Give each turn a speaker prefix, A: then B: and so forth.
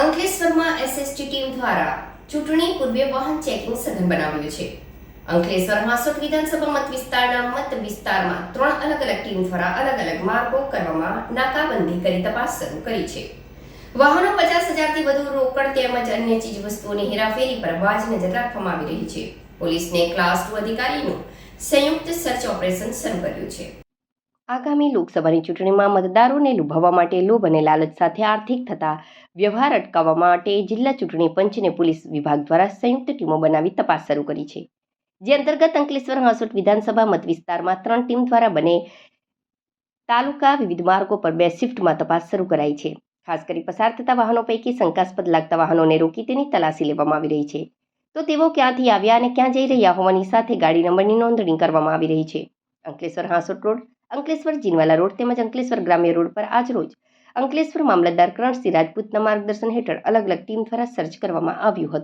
A: અંકલેશ્વરમાં SST team દ્વારા ચૂંટણી પૂર્વે વાહન ચેકિંગ સઘન બનાવ્યું છે. અંકલેશ્વર હાંસોટ વિધાનસભા મત વિસ્તારના મત વિસ્તારમાં ત્રણ અલગ અલગ ટીમ દ્વારા અલગ અલગ માર્ગો કરવામાં નાકાબંધી કરી તપાસ શરૂ કરી છે. વાહનો પચાસ હજારથી વધુ રોકડ તેમજ અન્ય ચીજ વસ્તુઓની હેરાફેરી પર વાજ નજર રાખવામાં આવી રહી છે. પોલીસને ક્લાસ ટુ અધિકારીનું સંયુક્ત સર્ચ ઓપરેશન શરૂ કર્યું છે. આગામી લોકસભાની ચૂંટણીમાં મતદારોને લુભાવવા માટે લોભ અને લાલચ સાથે આર્થિક થતા વ્યવહાર અટકાવવા માટે જિલ્લા ચૂંટણી પંચ અને પોલીસ વિભાગ દ્વારા સંયુક્ત ટીમો બનાવી તપાસ શરૂ કરી છે. જે અંતર્ગત અંકલેશ્વર હાંસોટ વિધાનસભા મત વિસ્તારમાં ત્રણ ટીમ દ્વારા બને તાલુકા વિવિધ માર્ગો પર બે શિફ્ટમાં તપાસ શરૂ કરાઈ છે. ખાસ કરી પસાર થતા વાહનો પૈકી શંકાસ્પદ લાગતા વાહનોને રોકી તેની તલાશી લેવામાં આવી રહી છે. તો તેઓ ક્યાંથી આવ્યા અને ક્યાં જઈ રહ્યા હોવાની સાથે ગાડી નંબરની નોંધણી કરવામાં આવી રહી છે. અંકલેશ્વર હાંસોટ રોડ અંકલેશ્વર, જીનવાલા રોડ તેમજ અંકલેશ્વર ગ્રામ્ય રોડ પર આજરોજ અંકલેશ્વર મામલતદાર કરણસિંહ રાજપૂતના માર્ગદર્શન હેઠળ અલગ અલગ ટીમ દ્વારા સર્ચ કરવામાં આવ્યું હતું.